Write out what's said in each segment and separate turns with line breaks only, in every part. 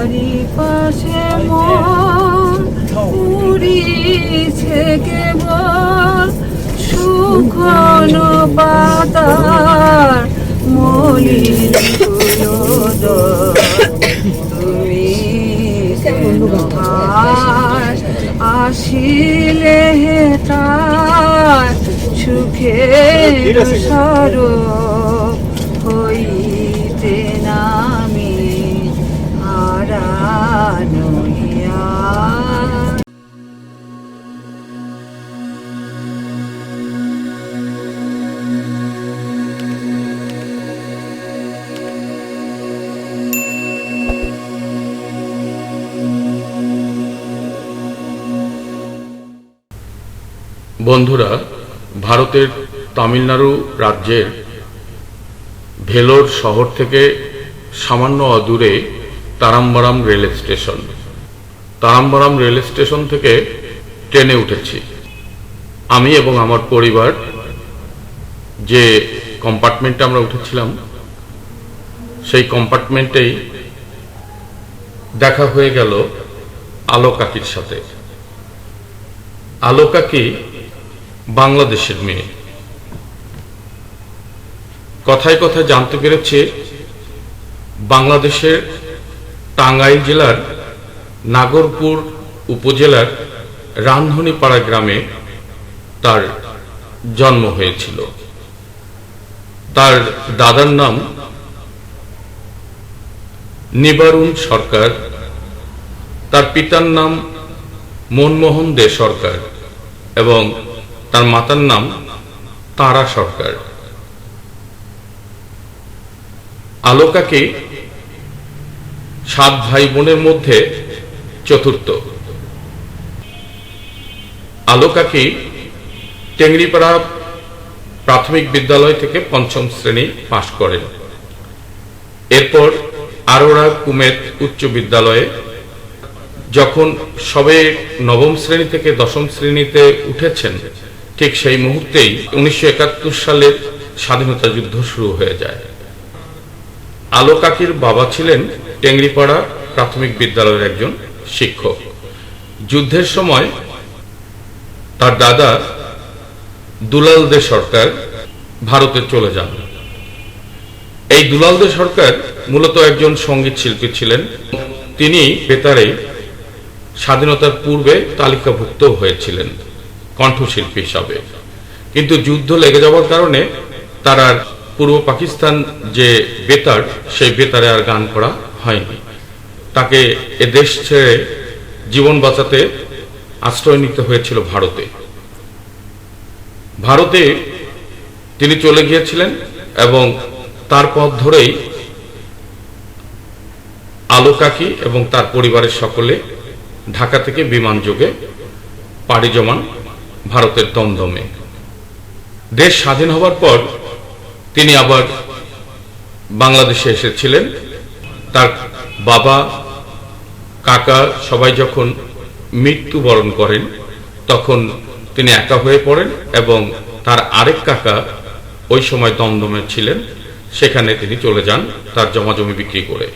চারিপাশে মন উড়িছে কেবল শুকনো পাতার মলিন। তুমি আসিলে তার সুখের স্বরূপ
বন্ধুরা, ভারতের তামিলনাড়ু রাজ্যের ভেলোর শহর থেকে সামান্য অদূরে Tarambaram rail station. Tarambaram rail station থেকে ট্রেনে উঠেছি। আমি এবং আমার পরিবার যে কম্পার্টমেন্টে আমরা উঠেছিলাম, সেই কম্পার্টমেন্টেই দেখা হয়ে গেল আলো কাকির সাথে। আলো কাকি বাংলাদেশের মেয়ে। কথায় কথায় জানতে পেরেছে, বাংলাদেশের টাঙ্গাইল জেলার নাগরপুর উপজেলার রান্ধনীপাড়া গ্রামে তার জন্ম হয়েছিল। তার দাদার নাম নিবারুণ সরকার। তার পিতার নাম মনমোহন দে সরকার এবং তার মাতার নাম তারা সরকার। আলোকাকে সাত ভাই বোনের মধ্যে চতুর্থ। আলোকাকে টেংরিপাড়া প্রাথমিক বিদ্যালয় থেকে পঞ্চম শ্রেণি পাশ করেন। এরপর আরোরা কুমেত উচ্চ বিদ্যালয়ে যখন সবে নবম শ্রেণি থেকে দশম শ্রেণীতে উঠেছেন ঠিক সেই মুহূর্তেই উনিশশো একাত্তর সালের স্বাধীনতা যুদ্ধ শুরু হয়ে যায়। আলো কাকির বাবা ছিলেন টেংরিপাড়া প্রাথমিক বিদ্যালয়ের একজন শিক্ষক। যুদ্ধের সময় তার দাদা দুলাল দে সরকার ভারতে চলে যান। এই দুলাল দে সরকার মূলত একজন সংগীত শিল্পী ছিলেন। তিনি বেতারে স্বাধীনতার পূর্বে তালিকাভুক্ত হয়েছিলেন। কণ্ঠশিল্পী হিসাবে। কিন্তু যুদ্ধ লেগে যাওয়ার কারণে তার আর পূর্ব পাকিস্তান যে বেতার, সেই বেতারে আর গান করা হয়নি। তাকে এ দেশ ছেড়ে জীবন বাঁচাতে আশ্রয় নিতে হয়েছিল ভারতে। ভারতে তিনি চলে গিয়েছিলেন এবং তার পথ ধরেই আলোকাকি এবং তার পরিবারের সকলে ঢাকা থেকে বিমান যোগে পাড়ি জমান ভারতের দমদমে। দেশ স্বাধীন হবার পর তিনি আবার বাংলাদেশে এসেছিলেন। তার বাবা, কাকা সবাই যখন মৃত্যুবরণ করেন, তখন তিনি একা হয়ে পড়েন এবং তার আরেক কাকা ওই সময় দমদমে ছিলেন। সেখানে তিনি চলে যান তার জমাজমি বিক্রি করে।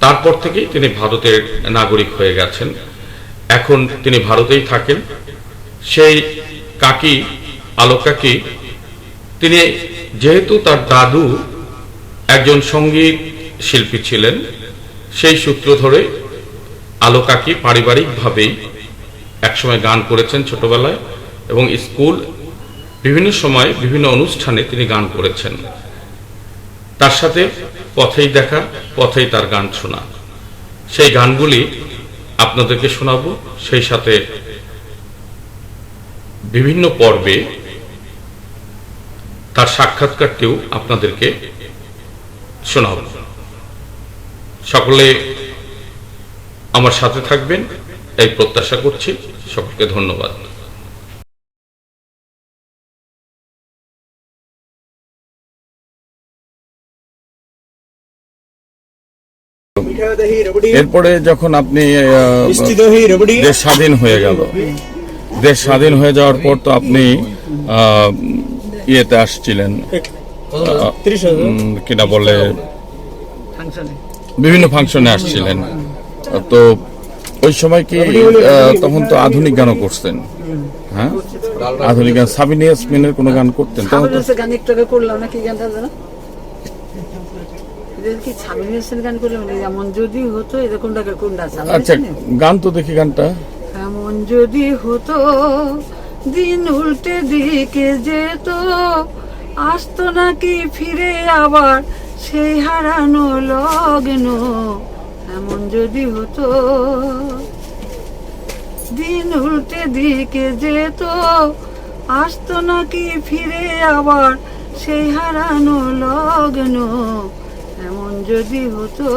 তারপর থেকেই তিনি ভারতের নাগরিক হয়ে গেছেন। এখন তিনি ভারতেই থাকেন। সেই কাকি, আলোক কাকি, তিনি যেহেতু তার দাদু একজন সংগীত শিল্পী ছিলেন, সেই সূত্র ধরে আলো কাকি পারিবারিকভাবেই একসময় গান করেছেন ছোটবেলায় এবং স্কুল বিভিন্ন সময় বিভিন্ন অনুষ্ঠানে তিনি গান করেছেন। তার সাথে পথেই দেখা, পথেই তার গান শোনা। সেই গানগুলি আপনাদেরকে শোনাবো, সেই সাথে বিভিন্ন পর্বে তার সাক্ষাৎকারটিও আপনাদেরকে শোনাব। সকলে আমার সাথে থাকবেন এই প্রত্যাশা করছি। সকলকে ধন্যবাদ।
এরপরে যখন আপনি স্বাধীন হয়ে গেল। দেশ স্বাধীন হয়ে যাওয়ার পর তো আপনি ইয়েতে আসছিলেন। কিনা বলে বিভিন্ন ফাংশনে আসছিলেন।
তো ওই সময় কি তখন তো আধুনিক গানও করতেন হ্যাঁ? আধুনিক গান সাবিনা ইয়াসমিনের কোনো গান করতেন? তখন তো
গান একটু করলাম না কি গানটা জানো? এদের কি সাবিনা হোসেন গান করলাম না এমন যদি হতো এরকমটা কোনটা আছে? আমরা
আচ্ছা গান তো দেখি গানটা।
এমন যদি হতো দিন উল্টে দিকে যেত। আসতো নাকি ফিরে আবার সেই হারানো লগ্ন? এমন যদি হতো দিন উল্টে দিকে যেত। আসতো নাকি ফিরে আবার সেই হারানো লগ্ন? এমন যদি হতো।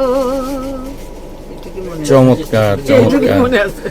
এটা কি মনে আছে?
চমৎকার। চমৎকার
মনে আছে।